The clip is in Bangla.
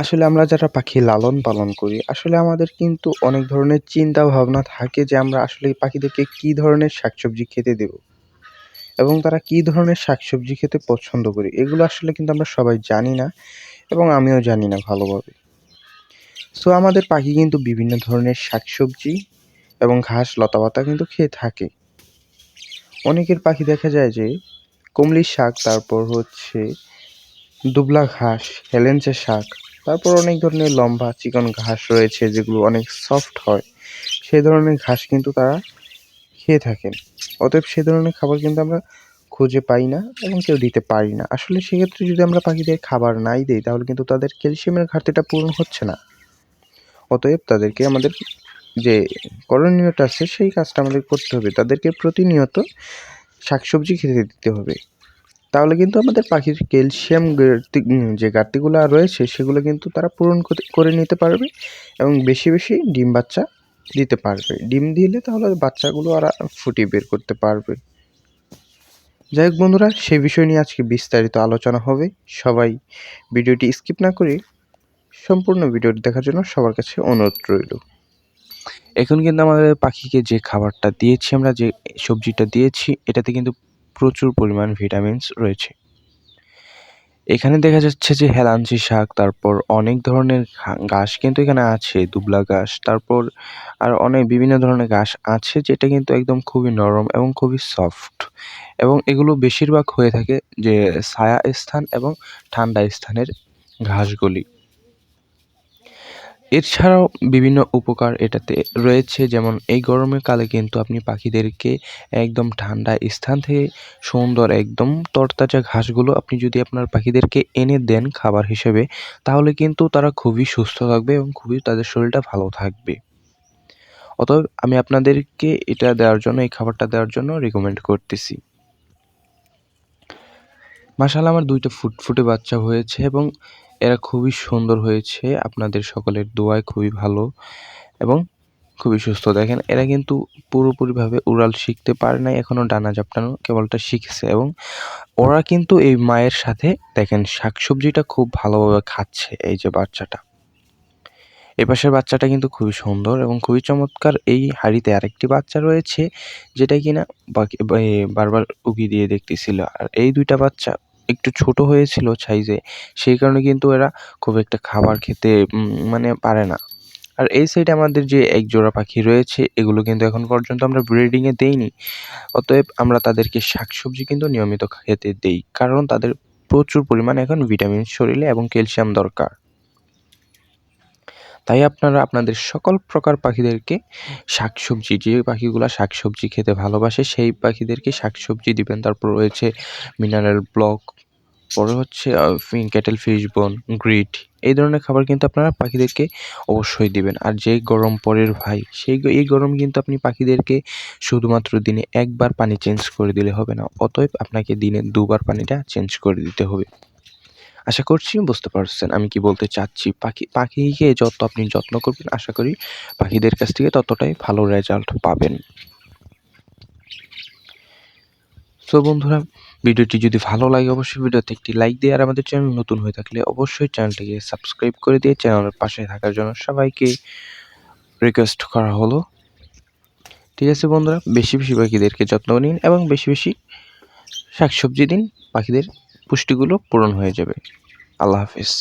আসলে আমরা যারা পাখি লালন পালন করি, আসলে আমাদের কিন্তু অনেক ধরনের চিন্তা ভাবনা থাকে যে আমরা আসলে পাখিদেরকে কী ধরনের শাকসবজি খেতে দেব এবং তারা কী ধরনের শাকসবজি খেতে পছন্দ করে, এগুলো আসলে কিন্তু আমরা সবাই জানি না এবং আমিও জানি না ভালোভাবে। সো আমাদের পাখি কিন্তু বিভিন্ন ধরনের শাকসবজি এবং ঘাস, লতাপাতা কিন্তু খেয়ে থাকে। অনেকের পাখি দেখা যায় যে কমলির শাক, তারপর হচ্ছে দুবলা ঘাস, হেলেঞ্চা শাক তারপর অনেক ধরনের লম্বা চিকন ঘাস রয়েছে, যেগুলো অনেক সফট হয়। সেই ধরনের ঘাস কিন্তু তারা খেয়ে থাকেন। অতএব সে ধরনের খাবার কিন্তু আমরা খুঁজে পাই না এবং কেউ দিতে পারি না। আসলে সেক্ষেত্রে যদি আমরা পাখিদের খাবার নাই দিই, তাহলে কিন্তু তাদের ক্যালসিয়ামের ঘাটতিটা পূরণ হচ্ছে না। অতএব তাদেরকে আমাদের যে করণীয়টা আছে, সেই কাজটা আমাদের করতে হবে। তাদেরকে প্রতিনিয়ত শাকসবজি খেতে দিতে হবে। তাহলে কিন্তু আমাদের পাখির ক্যালসিয়াম যে ঘাটতিগুলো রয়েছে, সেগুলো কিন্তু তারা পূরণ করে নিতে পারবে এবং বেশি বেশি ডিম বাচ্চা দিতে পারবে। ডিম দিলে তাহলে বাচ্চাগুলো আর ফুটিয়ে বের করতে পারবে। যাই হোক বন্ধুরা সেই বিষয় নিয়ে আজকে বিস্তারিত আলোচনা হবে। সবাই ভিডিওটি স্কিপ না করে সম্পূর্ণ ভিডিওটি দেখার জন্য সবার কাছে অনুরোধ রইল। এখন কিন্তু আমাদের পাখিকে যে খাবারটা দিয়েছি আমরা, যে সবজিটা দিয়েছি, এটাতে কিন্তু প্রচুর পরিমাণ ভিটামিনস রয়েছে। এখানে দেখা যাচ্ছে যে হেলাঞ্চি শাক, তারপর অনেক ধরনের ঘাস কিন্তু এখানে আছে, দুবলা ঘাস, তারপর আর অনেক বিভিন্ন ধরনের ঘাস আছে যেটা কিন্তু একদম খুবই নরম এবং খুবই সফট। এবং এগুলো বেশিরভাগ হয়ে থাকে যে ছায়া স্থান এবং ঠান্ডা স্থানের ঘাসগুলি। এছাড়াও বিভিন্ন উপকার এটাতে রয়েছে, যেমন এই গরমের কালে কিন্তু আপনি পাখিদেরকে একদম ঠান্ডা স্থান থেকে সুন্দর একদম তরতাজা ঘাসগুলো আপনি যদি আপনার পাখিদেরকে এনে দেন খাবার হিসেবে, তাহলে কিন্তু তারা খুবই সুস্থ থাকবে এবং খুবই তাদের শরীরটা ভালো থাকবে। অতএব আমি আপনাদেরকে এটা দেওয়ার জন্য, এই খাবারটা দেওয়ার জন্য রেকমেন্ড করতেছি। মাশাআল্লাহ, আমার দুইটা ফুটফুটে বাচ্চা হয়েছে এবং এরা খুবই সুন্দর হয়েছে। আপনাদের সকলের দোয়ায় খুবই ভালো এবং খুবই সুস্থ। দেখেন, এরা কিন্তু পুরোপুরিভাবে উড়াল শিখতে পারে নাই এখনও ডানা জাপটানো কেবলটা শিখেছে এবং ওরা কিন্তু এই মায়ের সাথে, দেখেন, শাকসবজিটা খুব ভালোভাবে খাচ্ছে এই যে বাচ্চাটা। এ পাশের বাচ্চাটা কিন্তু খুবই সুন্দর এবং খুবই চমৎকার। এই হাড়িতে আরেকটি বাচ্চা রয়েছে, যেটা কিনা বাকি বারবার উকি দিয়ে দেখতেছিল। আর এই দুইটা বাচ্চা একটু ছোট হয়েছিল সাইজে সেই কারণে কিন্তু এরা খুব একটা খাবার খেতে মানে পারে না। আর এই সাইডে আমাদের যে এক জোড়া পাখি রয়েছে, এগুলো কিন্তু এখন পর্যন্ত আমরা ব্রিডিংয়ে দেইনি। অতএব আমরা তাদেরকে শাকসবজি কিন্তু নিয়মিত খেতে দেই, কারণ তাদের প্রচুর পরিমাণে এখন ভিটামিন শরীরে এবং ক্যালসিয়াম দরকার। তাই আপনারা আপনাদের সকল প্রকার পাখিদেরকে শাকসবজি, যে পাখিগুলো শাকসবজি খেতে ভালোবাসে, সেই পাখিদেরকে শাকসবজি দিবেন। তারপর রয়েছে মিনারেল ব্লক পরে হচ্ছে ক্যাটেল ফিশ বোন গ্রিট এই ধরনের খাবার কিন্তু আপনারা পাখিদেরকে অবশ্যই দিবেন। আর যে গরম পরের ভাই, সেই এই গরম কিন্তু আপনি পাখিদেরকে শুধুমাত্র দিনে একবার পানি চেঞ্জ করে দিলে হবে না, অতএব আপনাকে দিনে দুবার পানিটা চেঞ্জ করে দিতে হবে। আশা করছি বুঝতে পারছেন। আমি কি বলতে চাচ্ছি? পাখি, পাখিকে যত আপনি যত্ন করবেন, আশা করি পাখিদের কাছ থেকে ততটাই ভালো রেজাল্ট পাবেন। সো বন্ধুরা, ভিডিওটি যদি ভালো লাগে, অবশ্যই ভিডিওতে একটি লাইক দিয়ে আর আমাদের চ্যানেল নতুন হয়ে থাকলে অবশ্যই চ্যানেলটিকে সাবস্ক্রাইব করে দিয়ে চ্যানেলের পাশে থাকার জন্য সবাইকে রিকোয়েস্ট করা হলো। ঠিক আছে বন্ধুরা, বেশি বেশি পাখিদেরকে যত্ন নিন এবং বেশি বেশি শাকসবজি দিন পাখিদের। পুষ্টিগুলো পূরণ হয়ে যাবে। আল্লাহ হাফিজ।